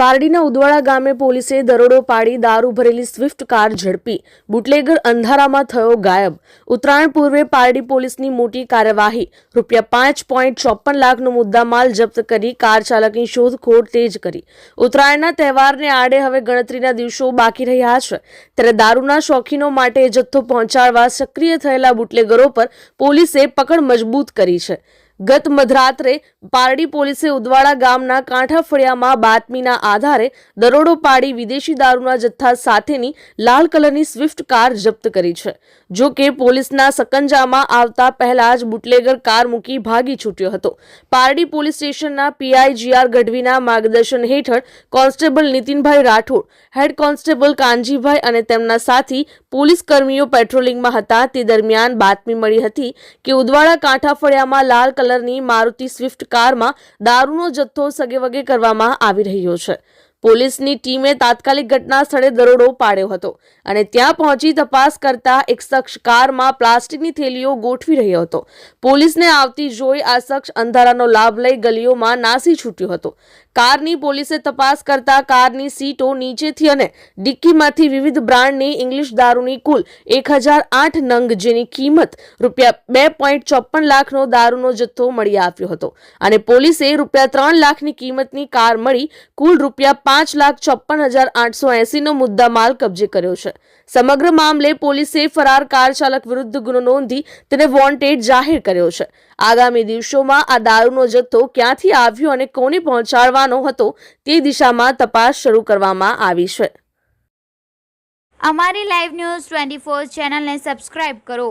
પારડીના ઉદવાડા ગામે પોલીસે દરોડો પાડી દારૂ ભરેલી સ્વિફ્ટ કાર ઝડપી. બુટલેગર અંધારામાં થયો ગાયબ. ઉત્તરાયણ પૂર્વે પારડી પોલીસની મોટી કાર્યવાહી. રૂપિયા પાંચ પોઈન્ટ ચોપન લાખનો મુદ્દામાલ જપ્ત કરી કાર ચાલકની શોધખોળ તેજ કરી. ઉત્તરાયણના તહેવારને આડે હવે ગણતરીના દિવસો બાકી રહ્યા છે. ત્યારે દારૂના શોખીનો માટે જથ્થો પહોંચાડવા સક્રિય થયેલા બુટલેગરો પર પોલીસે પકડ મજબૂત કરી છે. ગત મધરાત્રે પારડી પોલીસે ઉદવાડા ગામના કાંઠા ફળિયામાં બાતમીના આધારે દરોડો પાડી વિદેશી દારૂના જથ્થા સાથેની લાલ કલરની સ્વિફ્ટ કાર જપ્ત કરી છે. જો કે પોલીસના સકંજામાં આવતા પહેલા જ બુટલેગર કાર મૂકી ભાગી છૂટ્યો હતો. પારડી પોલીસ સ્ટેશનના પીઆઈ જીઆર ગઢવીના માર્ગદર્શન હેઠળ constable Nitinbhai Rathod, head constable Kanjibhai અને તેમના સાથી પોલીસ કર્મીઓ પેટ્રોલિંગમાં હતા. તે દરમિયાન બાતમી મળી હતી કે ઉદવાડા કાંઠા ફળિયામાં લાલ કલરની મારુતિ સ્વિફ્ટ કારમાં દારૂનો જથ્થો સગેવગે કરવામાં આવી રહ્યો છે. પોલીસની ટીમે તાત્કાલિક ઘટના સ્થળે દરોડો પાડ્યો હતો અને ત્યાં પહોંચી તપાસ કરતા એક શખ્સ કારમાં પ્લાસ્ટિકની થેલીઓ ગોઠવી રહ્યો હતો. પોલીસને આવતી જોઈ આ શખ્સ અંધારાનો લાભ લઈ ગલીઓમાં નાસી છૂટ્યો હતો. કારની પોલીસે તપાસ કરતા કારની સીટો નીચેથી અને ડિક્કીમાંથી વિવિધ બ્રાન્ડની ઇંગ્લિશ દારૂની કુલ એક હજાર આઠ નંગ જેની કિંમત રૂપિયા બે પોઈન્ટ ચોપન લાખનો દારૂનો જથ્થો મળી આવ્યો હતો અને પોલીસે રૂપિયા ત્રણ લાખની કિંમતની કાર મળી કુલ રૂપિયા પાંચ લાખ છપ્પન હજાર આઠસો એસીનો મુદ્દા માલ કબજે કર્યો છે. સમગ્ર મામલે પોલીસે ફરાર કાર ચાલક વિરુદ્ધ ગુનો નોંધી તેને વોન્ટેડ જાહેર કર્યો છે. આગામી દિવસોમાં આ દારૂનો જથ્થો ક્યાંથી આવ્યો અને કોને પહોંચાડવાનો હતો તે દિશામાં તપાસ શરૂ કરવામાં આવી છે. અમારી લાઈવ ન્યૂઝ ટ્વેન્ટી ફોર ચેનલને સબસ્ક્રાઇબ કરો.